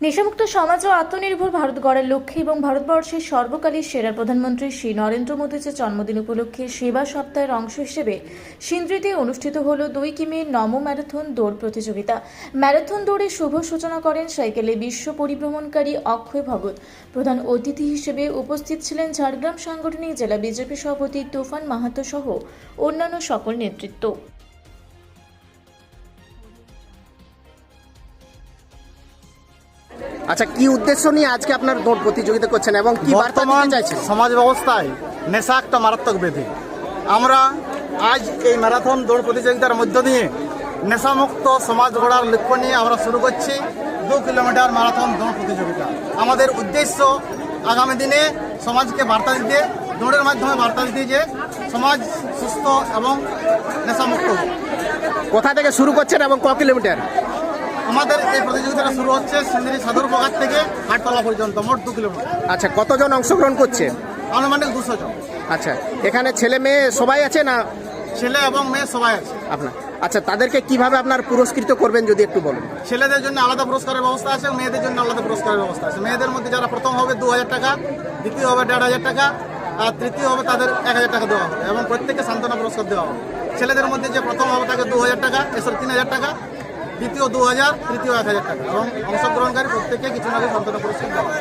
নেশামুক্ত সমাজ ও আত্মনির্ভর ভারত গড়ার লক্ষ্যে এবং ভারতবর্ষের সর্বকালের সেরা প্রধানমন্ত্রী শ্রী নরেন্দ্র মোদীর জন্মদিন উপলক্ষে সেবা সপ্তাহের অংশ হিসেবে সিন্দ্রিতে অনুষ্ঠিত হল দুই কিমি নম ম্যারাথন দৌড় প্রতিযোগিতা। ম্যারাথন দৌড়ে শুভ সূচনা করেন সাইকেলে বিশ্ব পরিভ্রমণকারী অক্ষয় ভগত প্রধান অতিথি হিসেবে উপস্থিত ছিলেন ঝাড়গ্রাম সাংগঠনিক জেলা বিজেপি সভাপতি তুফান মাহাতো সহ অন্যান্য সকল নেতৃত্ব। আচ্ছা কি উদ্দেশ্য নিয়ে আজকে আপনার দৌড় প্রতিযোগিতা করছেন এবং কি বার্তা দিতে চাইছেন? সমাজ ব্যবস্থায় নেশা একটা মারাত্মক ব্যাধি আমরা আজ এই ম্যারাথন দৌড় প্রতিযোগিতার মধ্য দিয়ে নেশামুক্ত সমাজ গড়ার লক্ষ্য নিয়ে আমরা শুরু করছি দু কিলোমিটার ম্যারাথন দৌড় প্রতিযোগিতা। আমাদের উদ্দেশ্য আগামী দিনে সমাজকে বার্তা দিতে দৌড়ের মাধ্যমে বার্তা দিতে যে সমাজ সুস্থ এবং নেশামুক্ত। কোথা থেকে শুরু করছেন এবং ক কিলোমিটার? আমাদের এই প্রতিযোগিতাটা শুরু হচ্ছে সিন্দিরি সাধুর বাগান থেকে হাটতলা পর্যন্ত মোট দু কিলোমিটার। আচ্ছা কতজন অংশগ্রহণ করছে? আনুমানিক দুশো জন। আচ্ছা এখানে ছেলে মেয়ে সবাই আছে না ছেলে এবং মেয়ে সবাই আছে। আপনার? আচ্ছা তাদেরকে কীভাবে আপনার পুরস্কৃত করবেন যদি একটু বলুন? ছেলেদের জন্য আলাদা পুরস্কারের ব্যবস্থা আছে মেয়েদের জন্য আলাদা পুরস্কারের ব্যবস্থা আছে। মেয়েদের মধ্যে যারা প্রথম হবে দু হাজার টাকা দ্বিতীয় হবে দেড় হাজার টাকা আর তৃতীয় হবে তাদের এক হাজার টাকা দেওয়া হবে এবং প্রত্যেককে সান্ত্বনা পুরস্কার দেওয়া হবে। ছেলেদের মধ্যে যে প্রথম হবে তাকে দু হাজার টাকা এসব তিন হাজার টাকা। দ্বিতীয় দু হাজার তৃতীয় এক হাজার টাকা এবং অংশগ্রহণকারী প্রত্যেককে কিছু না কিছু সান্ত্বনা পুরস্কার দেওয়া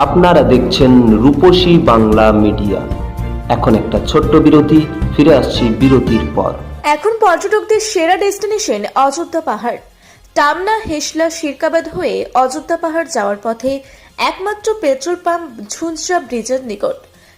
আপনারা দেখছেন রূপসী বাংলা মিডিয়া। এখন একটা ছোট্ট বিরতি ফিরে আসছি বিরতির পর। এখন পর্যটকদের সেরা ডেস্টিনেশন অযোধ্যা পাহাড়। টামনা হেসলা শিরকাবাদ হয়ে অযোধ্যা পাহাড় যাওয়ার পথে একমাত্র পেট্রোল পাম্প ঝুনঝা ব্রিজের নিকট।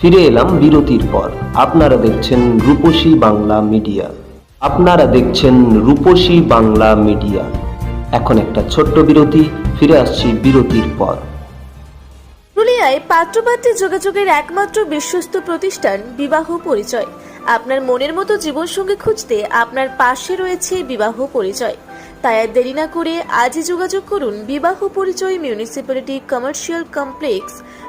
ফিরে এলাম বিরতির পর। আপনারা দেখছেন রূপসী বাংলা মিডিয়া। আপনারা দেখছেন রূপসী বাংলা মিডিয়া। এখন একটা ছোট্ট বিরতি, ফিরে আসছি বিরতির পর। পুরুলিয়ায় পাত্রপাত্রী যোগাযোগের একমাত্র বিশ্বস্ত প্রতিষ্ঠান বিবাহ পরিচয়। আপনার মনের মতো জীবন জীবনসঙ্গী খুঁজতে আপনার পাশে রয়েছে বিবাহ পরিচয়। তাই আর দেরি না করে আজই যোগাযোগ করুন বিবাহ পরিচয় municipality commercial complex